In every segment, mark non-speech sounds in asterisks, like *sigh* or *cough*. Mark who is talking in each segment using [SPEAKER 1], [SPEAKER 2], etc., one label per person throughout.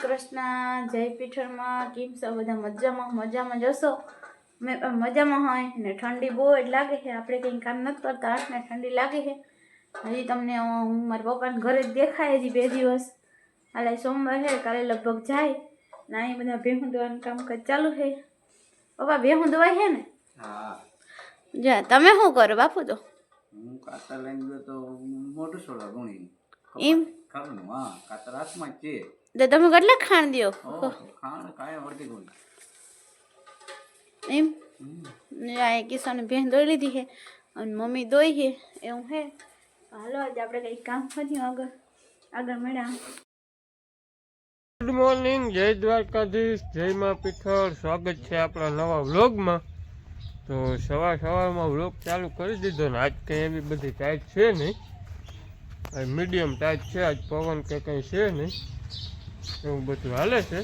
[SPEAKER 1] કૃષ્ણ જય પીઠળમાં કેમ છો બધા? મજામાં મજામાં જશો મેં મજામાં હોય. ને ઠંડી બહુ જ લાગે છે. આપણે કંઈ કામ નથી કરતા. હાથને ઠંડી લાગે છે. હજી તમને હું મારા પપ્પાને ઘરે જ દેખાય હજી બે દિવસ. કાલે સોમવાર છે કાલે લગભગ જાય. ને અહીં બધા ભેહું દવાનું કામકાજ ચાલુ છે. પપ્પા ભેહું દવાય છે ને? જા તમે શું કરો? બાપુ તો?
[SPEAKER 2] હું કાતર લઈને ગયો તો મોટું સોડા ગુણી
[SPEAKER 1] એમ?
[SPEAKER 2] ખરું હા કાતર હાથમાં છે.
[SPEAKER 1] તો તમે કેટલા ખાણ દો
[SPEAKER 2] ખાણ કાંઈ વળતી ગુણ
[SPEAKER 1] એમ? આ કિસાન બેન દોઈ લીધી છે અને મમ્મી દોઈ છે એવું છે. હાલો આજે આપણે કંઈક કામ કર્યું આગળ. આગળ મળ્યા.
[SPEAKER 3] ગુડ મોર્નિંગ જય દ્વારકાધીશ જય માં પીઠળ. સ્વાગત છે આપણા નવા વ્લોગમાં. તો સવાર સવારમાં વ્લોગ ચાલુ કરી દીધો ને આજ કંઈ એવી બધી ટાઈટ છે નહીં. મીડિયમ ટાઈટ છે આજ પવન કે કંઈ છે નહીં. એવું બધું હાલે છે.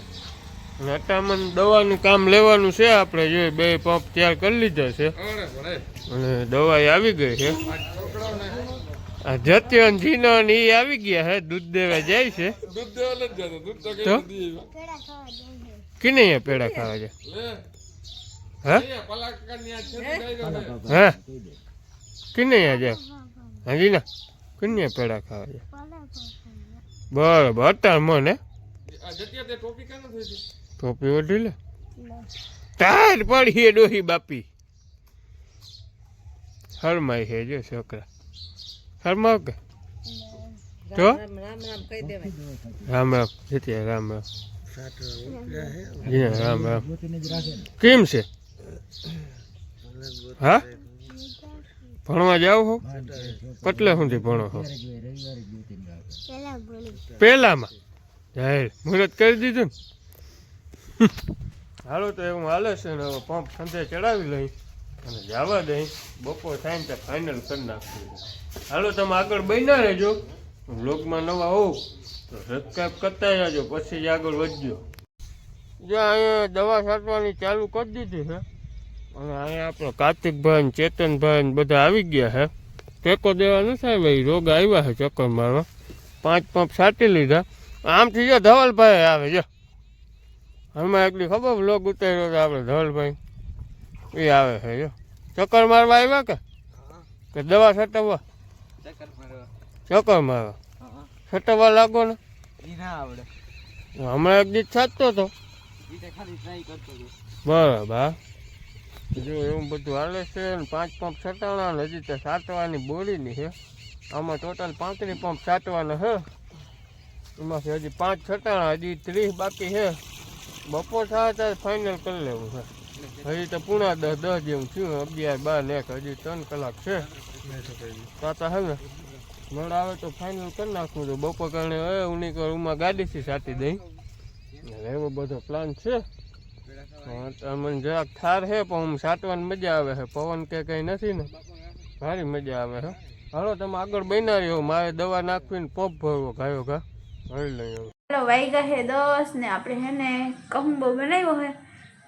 [SPEAKER 3] અને અટામણ દવાનું કામ લેવાનું છે આપણે જો બે પંપ તૈયાર કરી લીધા છે. અને દવા આવી ગઈ છે. આ જત્યન જીનો ને એ આવી ગયા છે દૂધ દેવા જાય છે. તો કિને અહીંયા પેડા ખાવા છે હા? હા કે નહીં આજે હાજી ના. કિને પેડા ખાવા બરાબર અત્યારે મને ટોપી ઓઢી લે? તાર પડી ડોહી બાપી. શરમાય છે જો છોકરા. શરમાવ કે? તો? રામ રામ જીત્યા રામ રામ. જી હા, રામ રામ. કેમ છે? હા? ભણવા જાવ હો? કેટલે સુધી ભણો હો. પહેલામાં? જાહેર મુહૂર્ત કરી દીધું ને? હાલો તો એવું હાલે છે ને હવે પંપ સંધે ચડાવી લઈ અને જવા દઈ. બપોર થાય ને ત્યાં ફાઇનલ કરી નાખશું. હાલો તમે આગળ બન્યા રહેજો. બ્લોગમાં નવા હોવ તો સબસ્ક્રાઈબ કરતા જાજો પછી જ આગળ વધજો. જો અહીંયા દવા છાંટવાની ચાલુ કરી દીધી છે. અને અહીંયા આપણો કાર્તિકભાઈ ચેતનભાઈ બધા આવી ગયા છે ટેકો દેવા નથી આવ્યા રોગ આવ્યા છે ચક્કર મારવા પાંચ પંપ છાંટી લીધા. આમથી જો ધવલભાઈ આવે, જો. હમણાં એટલી ખબર લોગ ઉતાર્યો તો આપણે ધવલભાઈ. એ આવે છે જો. ચક્કર મારવા આવ્યા કે? કે દવા છટવવા? ચક્કર મારવા. છટવવા લાગો ને? હમણાં એક દિવસ છાંટતો હતો બરાબર. જો એવું બધું હાલે છે ને, પાંચ પંપ સટાણા હજી તો સાતવાની બોરીની છે આમાં ટોટલ પાંત્રીસ પંપ સાતવાના છે એમાંથી હજી પાંચ સટાણા હજી ત્રીસ બાકી છે બપોર થાય ત્યારે ફાઇનલ કરી લેવું છે હજી તો પૂણા દસ દસ જેવું થયું, અગિયાર, બાર એક, હજી ત્રણ કલાક છે. તાતા હવે નળ આવે તો ફાઇનલ કરી નાખવું તો બપોર કારણે ઉની રૂમમાં ગાડીથી સાટી દઈ. એવો બધો પ્લાન છે. મને જરાક ઠાર છે પણ હું સાટવાની મજા આવે છે પવન કે કંઈ નથી ને. ભારી મજા આવે છે હાલો, તમે આગળ બનાવી રહ્યો મારે દવા નાખવીને પોપ ભરવો ગાયો ઘા ભરી લઈ હવે
[SPEAKER 1] ચાલો વાગ્યા છે દસ ને આપણે હે ને કહુંબો બનાવ્યો હે.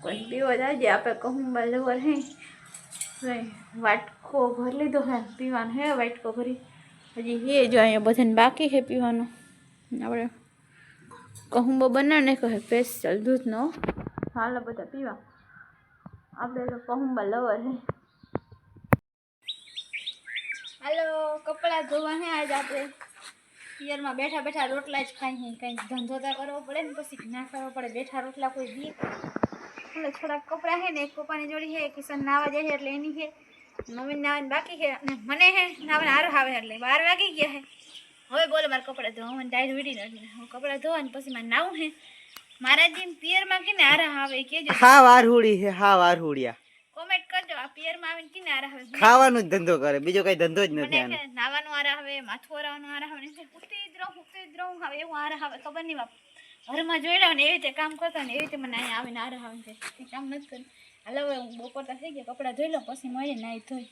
[SPEAKER 1] કોઈ પીવો જાજે આપણે કહુંબા લવર હે. વાટકો ભરી લીધો હે. પીવાનું હે વાટકો ભરી. હજી હે જો અહીંયા બધાને બાકી છે પીવાનું. આપણે કહુંબો બનાવી કહે સ્પેશિયલ દૂધનો. હાલો બધા પીવા. આપણે તો કહુંબા લવર હે. હાલો, કપડાં ધોવા હે આજ આપણે. પિયરમાં બેઠા બેઠા રોટલા જ ખાઈ હે કંઈક ધંધો તો કરવો પડે ને પછી ના કરવો પડે. બેઠા રોટલા કોઈ દી. એટલે થોડાક કપડાં હે ને એક પપ્પાની જોડી હે, કિશન નાવા જાય છે એટલે એની છે મમ્મી નાવાની બાકી છે અને મને હે, નાવાને હારો આવે એટલે બાર વાગી ગયા હે. હવે બોલો મારે કપડાં ધોવા, મને ટાઈટ વીડી નથી હું કપડાં ધોવા ને પછી મારે નાવું હે. મારા જેમ પિયરમાં કે ને આરા આવે કેજો.
[SPEAKER 4] હા વારહુડી છે હા વારહુડિયા
[SPEAKER 1] કોમેન્ટ કરજો આ પિયરમાં આવીને કે ને આવે?
[SPEAKER 4] ખાવાનો જ ધંધો કરે બીજો કઈ ધંધો જ નથી આનો.
[SPEAKER 1] કે નાવાનું આરા આવે માથું ઓરાવાનું આરા આવે ને ઉઠતી જ રહું ઉઠતી જ રહું હવે એવું આરા આવે ખબર નહીં બાપ. ઘરમાં જોઈ રહ્યો ને એવી રીતે કામ કરતા ને એવી રીતે મને અહીંયા આવીને આરા આવે છે. કામ નથી કર્યું હાલો હવે બપોર તો થઈ ગયા કપડાં ધોઈ લો પછી મળીએ નાઈ ધોઈ.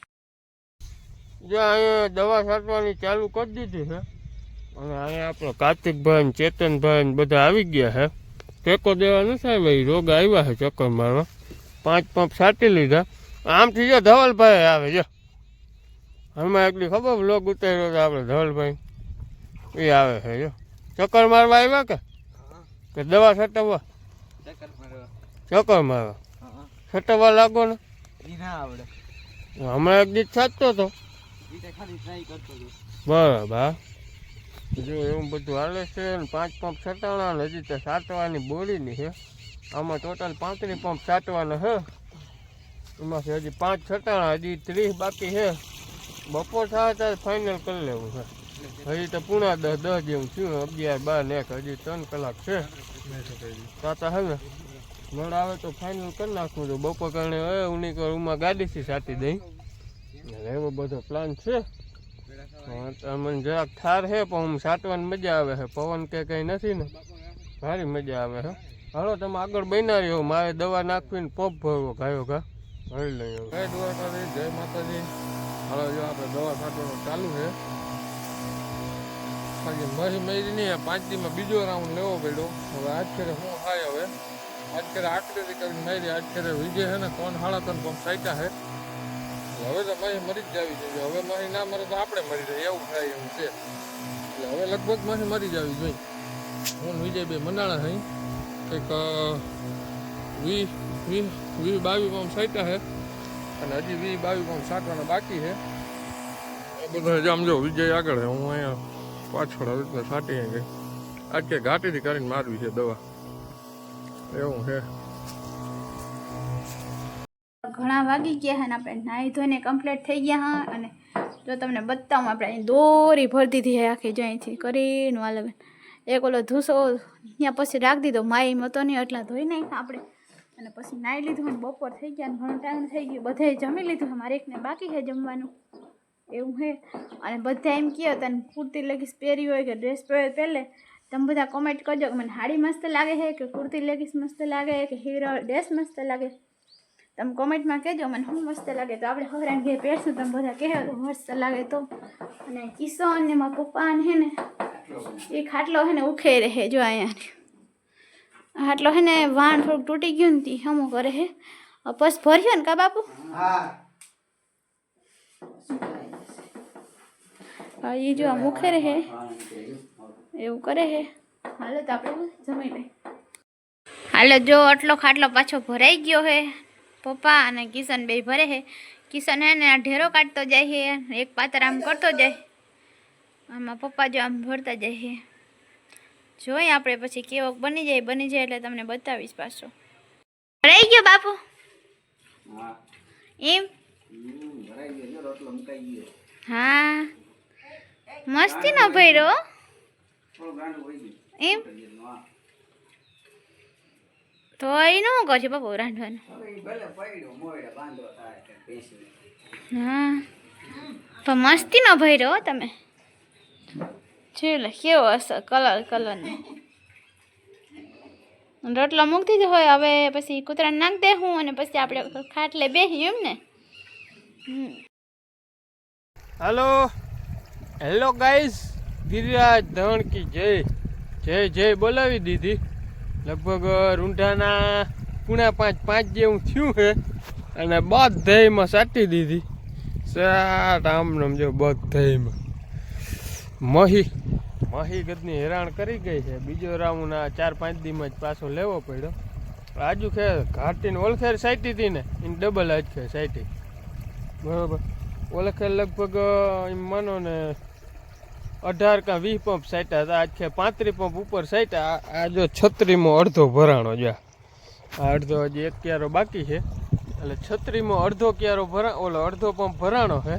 [SPEAKER 3] જો અહીંયા દવા છાંટવાની ચાલુ કરી દીધી છે અને અહીંયા આપણો કાર્તિકભાઈ ચેતનભાઈ બધા આવી ગયા છે ટેકો દેવા નથી આવ્યા એ રોગ આવ્યા છે ચક્કર મારવા પાંચ પંપ છાંટી લીધા. આમથી જો ધવલભાઈ આવે જો. હમણાં એટલી ખબર લોગ ઉતાર્યો તો આપણે ધવલભાઈ. એ આવે છે જો. ચક્કર મારવા આવ્યા કે? કે દવા છટવવા?
[SPEAKER 4] ચક્કર મારવા.
[SPEAKER 3] છટાવવા લાગો ને? હમણાં એક દિવસ છાંટતો હતો. બરાબર. જો એવું બધું હાલે છે ને પાંચ પંપ છટાણા ને હજી તો સાટવાની બોરીની છે આમાં ટોટલ પાંત્રીસ પંપ સાટવાના છે એમાંથી હજી પાંચ છટાણા હજી ત્રીસ બાકી છે બપોર થાય ત્યારે ફાઇનલ કરી લેવું છે. હજી તો પૂણા દસ દસ જેવું થયું અગિયાર બાર ને હજી ત્રણ કલાક છે. તાતા હવે નળ આવે તો ફાઇનલ કરી નાખવું જો બપોર કારણે ઉની રૂમમાં ગાડીથી સાટી દઈ. એવો બધો પ્લાન છે. હા, મને જરાક ઠાર છે પણ હું સાટવાની મજા આવે છે. પવન કે કંઈ નથી ને. ભારી મજા આવે છે. હાલો, તમે આગળ બન્યા રહ્યો મારે દવા નાખવીને પોપ ભરવો, ગાયો ઘા ભરી લઈ જય દ્વારકાજી જય માતાજી. હાલો, જો આપણે દવા છાંટવાનું ચાલુ છે. બાકી મરી મરી નહીં પાંચ દીમાં બીજો રાઉન્ડ લેવો પડ્યો. હવે આજ હું શું હવે? આજ ખેરે આકડેથી કરીને મારી આજ ખેરે વિજય છે ને, કોણ હાળા ત્રણ પંપ સાઈટા છે? હવે તો માહી મરી જ જવી જોઈએ. હવે માહી ના મરે તો આપણે મરી જાય એવું થાય, એવું છે. એટલે હવે લગભગ માહી મરી જવી જોઈએ. હું વિજય બે મનાણા હઈ. કંઈક વી વી વી બાવીસ પામ સાઈટા છે અને હજી વી બાવીસ પામ સાટવાના બાકી છે એ બધા જામ વિજય આગળ હું. અહીંયા પાછળ આવી રીતના સાટી ગઈ. આજ કે ઘાટીથી કરીને મારવી છે દવા. એવું છે
[SPEAKER 1] ઘણા વાગી ગયા અને આપણે નાહી ધોઈને કમ્પ્લીટ થઈ ગયા હા અને જો તમને બતાવું, આપણે અહીં દોરી ભરી દીધી હે આખી જો અહીંથી કરીને વાલવે એક ઓલો ધૂસો, ત્યાં પછી રાખી દીધો માય મતો નહીં, એટલા ધોઈ નાખ્યા આપણે. અને પછી નાહી લીધું અને બપોર થઈ ગયા અને ઘણો ટાઈમ થઈ ગયો. બધે જમી લીધું મારે એકને બાકી છે જમવાનું. એવું છે અને બધા એમ કહો, તને કુર્તી લેગીસ પહેરી હોય કે ડ્રેસ પહેરે પહેલે, તમે બધા કોમેન્ટ કરજો કે મને સાડી મસ્ત લાગે છે કે કુર્તી લેગીસ મસ્ત લાગે કે હીરો ડ્રેસ મસ્ત લાગે તમે કોમેન્ટમાં કહેજો મને શું મસ્ત લાગે તો આપણે હવરાન ઘેર પહેરશું તમે બધા કહેજો તો મસ્ત લાગે તો. અને કિશન ને મારા પપ્પા હે ને એ ખાટલો હે ને ઉખે રહે જો અહીંયા ખાટલો હે ને વાણ થોડુંક તૂટી ગયું ને તી હમું કરે હે. પસ ભર્યો ને કા બાપુ?
[SPEAKER 2] હા.
[SPEAKER 1] એ જો આમ ઉખે રહે. એવું કરે હે. હાલો તો આપણે જમી લઈ હાલો જો આટલો ખાટલો પાછો ભરાઈ ગયો હે. પપ્પા અને કિશન બે ભરે હે કિશન હે ને આ ઢેરો કાઢતો જાય છે એક પાત્ર આમ કરતો જાય. આમાં પપ્પા જો આમ ભરતા જાય છે. જોઈએ આપણે પછી કેવોક બની જાય બની જાય એટલે તમને બતાવીશ પાછો. ભરાઈ ગયો બાપુ? એમ? હા. મસ્તી નો ભર્યો એમ?
[SPEAKER 2] હા
[SPEAKER 1] તો એનું શું કરશે બાપુ, રાંધવાનું. હા. તો મસ્તી નો ભર્યો હો તમે. છેલ્લે કેવો હશે કલર કલરનો રોટલો મૂકી દીધો હોય, હવે પછી કૂતરાને નાખી દે હું અને પછી આપણે ખાટલે બેસી એમ ને.
[SPEAKER 3] હાલો હેલો ગાઈસ ગિરિરાજ ધણ કી જય. જય જય બોલાવી દીધી. લગભગ રૂંઢાના પૂણા પાંચ પાંચ જેવું થયું છે. અને બધેયમાં સાટી દીધી. સાટ આમ નામ જો બધાયમાં. મહી મહી ગદની હેરાન કરી ગઈ છે. બીજો રાઉન્ડ આ ચાર પાંચ દીમાં જ પાછો લેવો પડ્યો. આજુ ખે ઘાટીને ઓલખેર સાઈટી હતી ને એને ડબલ આજ ખે સાઈટી બરાબર. ઓલખેર લગભગ એમ માનો ને અઢાર કાં વીસ પંપ સાઈટા હતા. આજ ખે પાંત્રીસ પંપ ઉપર સાઈટા. આ- જો છત્રીમાં અડધો ભરાણો જો આ. અડધો હજી એક ક્યારો બાકી છે. એટલે છત્રીમાં અડધો ક્યારો ભરા ઓલો અડધો પંપ ભરાણો છે.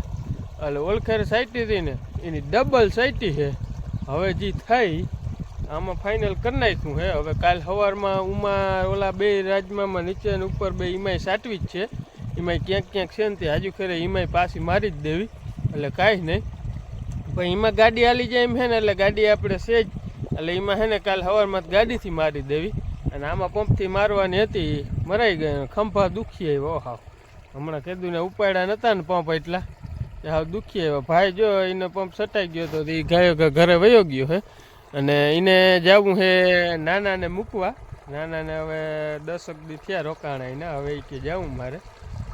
[SPEAKER 3] એટલે ઓળખેર સાઈટી હતી ને, એની ડબલ સાઈટી છે. હવે જે થઈ, આમાં ફાઇનલ કરી નાખ્યું છે. હવે કાલ સવારમાં ઉમા ઓલા બે રાજમામાં નીચે ને ઉપર બે એમાંય સાટવી જ છે. એમાંય ક્યાંક ક્યાંક છે ને તે આજુ ખરે એમાંય પાછી મારી જ દેવી. એટલે કાંઈ નહીં. પણ એમાં ગાડી હાલી જાય એમ છે ને, એટલે ગાડી આપણે છે જ. એટલે એમાં છે ને કાલ સવારમાં ગાડીથી મારી દેવી. અને આમાં પંપથી મારવાની હતી, મરાઈ ગઈ ખંભા દુખી આવ્યો. હાવ હમણાં કીધું ને ઉપાડ્યા નતા ને પંપ એટલા. હાવ દુખી આવ્યો. ભાઈ જો એને પંપ સટાઈ ગયો તો એ ગાયો ઘરે વયો ગયો હે. અને એને જવું છે નાનાને મૂકવા. નાનાને હવે દસક દી થયા રોકાણા એને હવે એ કે જવું મારે.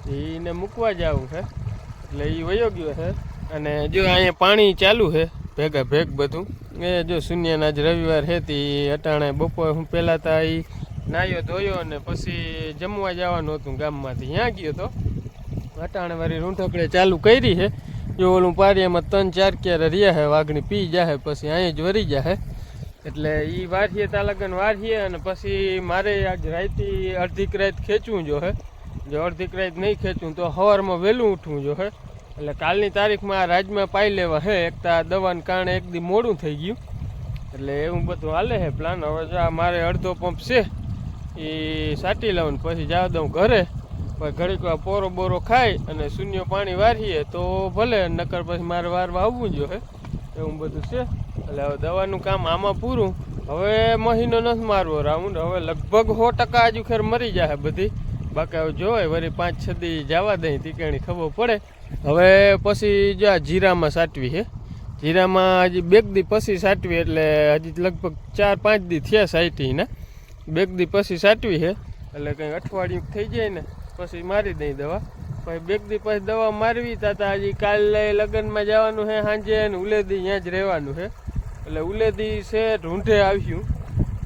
[SPEAKER 3] એને મૂકવા જવું છે એટલે એ વયો ગયો છે અને જો અહીંયા પાણી ચાલુ છે, ભેગા ભેગ બધું, એ જો શૂન્યના જ રવિવાર હતી અટાણે બપોર હું પહેલાં તો એ નાહ્યો ધોયો અને પછી જમવા જવાનું હતું ગામમાંથી. ત્યાં ગયો તો. અટાણે વાળી રૂંઠકડે ચાલુ કરી છે. જો ઓલું પારિયામાં ત્રણ ચાર ક્યારે રહ્યા હે વાઘણી પી જાહે, પછી અહીંયા જ વરી જાહે. એટલે એ વારીએ તાલગન વારીએ અને પછી મારે આજ રાઈતી અડધીક રાત ખેંચવું જો હે. જો અડધીક રાત નહીં ખેંચવું તો સવારમાં વહેલું ઉઠવું જો હે. એટલે કાલની તારીખમાં આ રાજમાં પાઈ લેવા હે એક તો આ દવાને કારણે એક દી મોડું થઈ ગયું. એટલે એવું બધું હાલે છે પ્લાન હવે જો આ મારે અડધો પંપ છે એ સાટી લઉં પછી જવા દઉં ઘરે. પછી ઘડીક પોરો બોરો ખાઈ અને શૂન્ય પાણી વારીએ તો ભલે, નકર પછી મારે વારવા આવવું જો હે. એવું બધું છે. એટલે હવે દવાનું કામ આમાં પૂરું. હવે મહિનો નથી મારવો રાઉન્ડ. હવે લગભગ સો ટકા હજુ ખેર મરી જાય બધી. બાકી જોવાય, વળી પાંચ છ દી જવા દઈ તીકાણી ખબર પડે. હવે પછી જો આ જીરામાં સાટવી છે જીરામાં હજી બેક દી પછી સાટવી, એટલે હજી લગભગ ચાર પાંચ દી થયા સાઈટીના બેગ દી પછી સાટવી છે એટલે કંઈ અઠવાડિયું થઈ જાય ને, પછી મારી દઈ દવા. પછી બેક દી પછી દવા મારવી, તા હજી કાલે લગ્નમાં જવાનું છે સાંજે ને ઉલેદી ત્યાં જ રહેવાનું છે એટલે ઉલેદી છે ઢૂંઢે આવ્યું.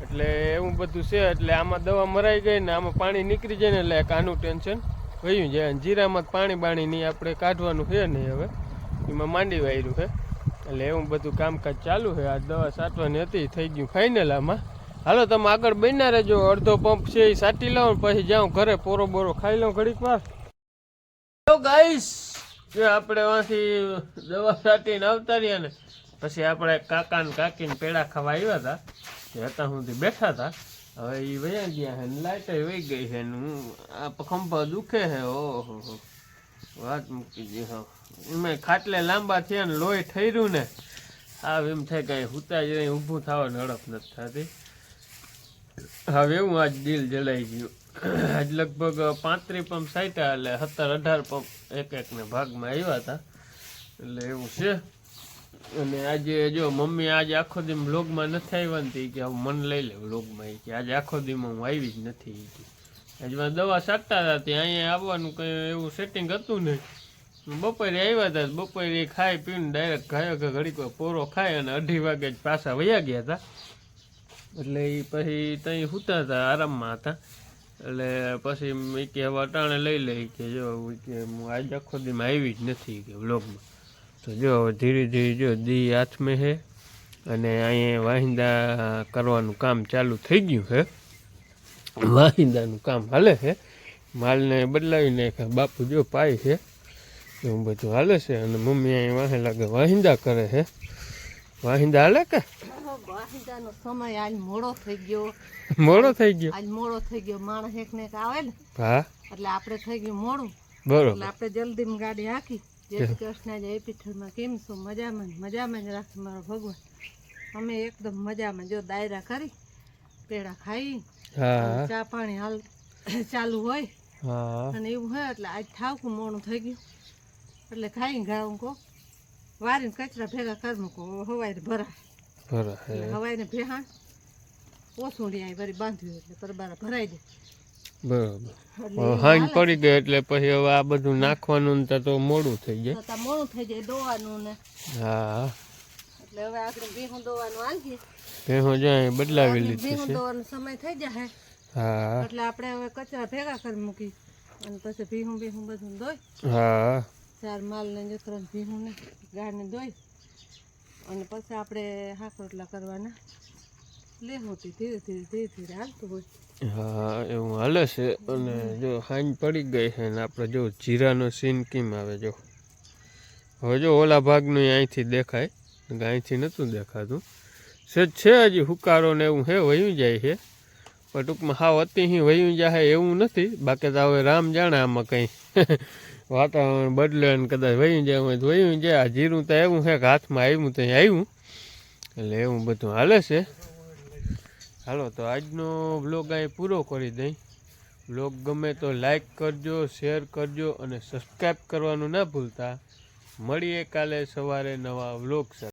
[SPEAKER 3] એટલે એવું બધું છે, એટલે આમાં દવા મરાઈ ગઈ ને આમાં પાણી નીકળી જાય ને એટલે એક આનું ટેન્શન વયું જાય. જીરામાં પાણી બાણી નહીં, આપણે કાઢવાનું છે નહીં હવે. એમાં માંડી વાયરું છે. એટલે એવું બધું કામકાજ ચાલુ છે. આ દવા સાટવાની હતી, થઈ ગયું ફાઇનલ આમાં. હાલો, તમે આગળ બન્યા રહેજો. અડધો પંપ છે, એ સાટી લઉં પછી જાઉં ઘરે. પોરો બોરો ખાઈ લઉં ઘડીક વાર. ગાઈસ જો આપણે વાથી દવા સાટીને આવતા રહ્યા ને, પછી આપણે કાકા ને કાકીને પેડા ખાવા આવ્યા હતા. હતા સુધી બેઠા હતા. હવે એ વયા ગયા છે લાઇટ વહી ગઈ છે હું આ ખંભા દુખે છે ઓહો, હો. વાત મૂકી દે, હા. એમાં ખાટલે લાંબા થયા ને લોહી ઠર્યું ને. આ એમ થાય કાંઈ હુતા જ ઊભું થવાની હડપ નથી થતી. હવે એવું આજ દિલ જલાઈ ગયું. આજ લગભગ પાંત્રીસ પંપ સાઈટા એટલે સત્તર અઢાર પંપ એક એકને ભાગમાં આવ્યા હતા. એટલે એવું છે. અને આજે જો મમ્મી આજે આખો દી બ્લોગમાં નથી આવ્યા ને કે મન લઈ લે બ્લોગમાં કે આજે આખો દીમાં હું આવી જ નથી. હજમાં દવા સાટતા હતા, ત્યાં અહીંયા આવવાનું કંઈ એવું સેટિંગ હતું નહીં. બપોરે આવ્યા હતા, બપોરે ખાઈ પીને ડાયરેક્ટ ખાયો કે ઘડીક પોરો ખાય અને અઢી વાગે જ પાછા વયા ગયા હતા. એટલે એ પછી ત્યાં સૂતા હતા, આરામમાં હતા. એટલે પછી મેં કે હવે અટાણે લઈ લઈ કે જો કે હું આજે આખો દીમાં આવી જ નથી કે વ્લોગમાં તો જો હવે ધીરે ધીરે જો દી હાથમાં છે અને અહીંયા વાહિંદા કરવાનું કામ ચાલુ થઈ ગયું છે વાહિંદાનું કામ હાલે છે માલને બદલાવી નાખ્યા. બાપુ જો પાય છે એવું બધું હાલે છે અને મમ્મી અહીં વાહે લાગે વાહિંદા કરે છે વાહિંદા હાલે કે?
[SPEAKER 5] વાહિંદાનો સમય આજ મોડો થઈ ગયો.
[SPEAKER 3] મોડો થઈ ગયો?
[SPEAKER 5] આજ મોડો થઈ ગયો. માણસ એક ને એક આવે ને.
[SPEAKER 3] હા.
[SPEAKER 5] એટલે આપણે થઈ ગયું મોડું.
[SPEAKER 3] બરોબર.
[SPEAKER 5] એટલે આપણે જલ્દી ગાડી હાકી. જય શ્રી કૃષ્ણ જય પીઠળમાં કેમ છો? મજામાં મજામાં જ રાખે મારો ભગવાન. અમે એકદમ મજામાં. જો દાયરા કરી પેડા ખાઈ ચા પાણી હાલ *coughs* ચાલુ હોય. અને એવું હોય એટલે આજ થાવકું મોણું થઈ ગયું. એટલે ખાઈ ગાઉં કો વારીને કચરા ભેગા કરી મૂકો. હવાઈ ભરાય. હવાઈને ભેહાણ. ઓછું આવી વળી બાંધ્યું એટલે પરબારા ભરાઈ જાય.
[SPEAKER 3] બરોબર. હાંજ પડી ગઈ એટલે પછી હવે આ બધું નાખવાનું ને તો મોડું થઈ જાય.
[SPEAKER 5] મોડું થઈ જાય દોવાનું ને.
[SPEAKER 3] હા.
[SPEAKER 5] એટલે હવે આપણે ભેહું દોવાનું આલજી
[SPEAKER 3] ભેહું જાય બદલાવી લીધી
[SPEAKER 5] ભેહું દોવાનો સમય થઈ જાય
[SPEAKER 3] હા.
[SPEAKER 5] એટલે આપણે હવે કચરા ભેગા કરી મૂકી અને પછી ભીહું ભીહું બધું દોઈ
[SPEAKER 3] હા.
[SPEAKER 5] ચાર માલ ને જતરા ભીહું ને ગાળને દોઈ અને પછી આપણે હાક રોટલા કરવાના.
[SPEAKER 3] હા એવું હાલે છે અને જો હાંજ પડી ગઈ છે ને આપણે જો જીરાનો સીન કેમ આવે જો હવે જો ઓલા ભાગનું અહીંથી દેખાય અહીંથી નહોતું દેખાતું સેજ છે હજી હુકારો ને એવું હે વયું જાય છે પણ ટૂંકમાં હાવ અતિહી વયું જાય એવું નથી બાકી તો હવે રામ જાણે આમાં કંઈ વાતાવરણ બદલે ને કદાચ વયું જાય હોય તો વયું જાય આ જીરું તો એવું છે કે હાથમાં આવ્યું તો આવ્યું એટલે એવું બધું હાલે છે હાલો, તો આજનો બ્લોગ અહીં પૂરો કરી દઈ. બ્લોગ ગમે તો લાઈક કરજો શેર કરજો અને સબસ્ક્રાઈબ કરવાનું ના ભૂલતા. મળીએ કાલે સવારે નવા બ્લોગ સાથે.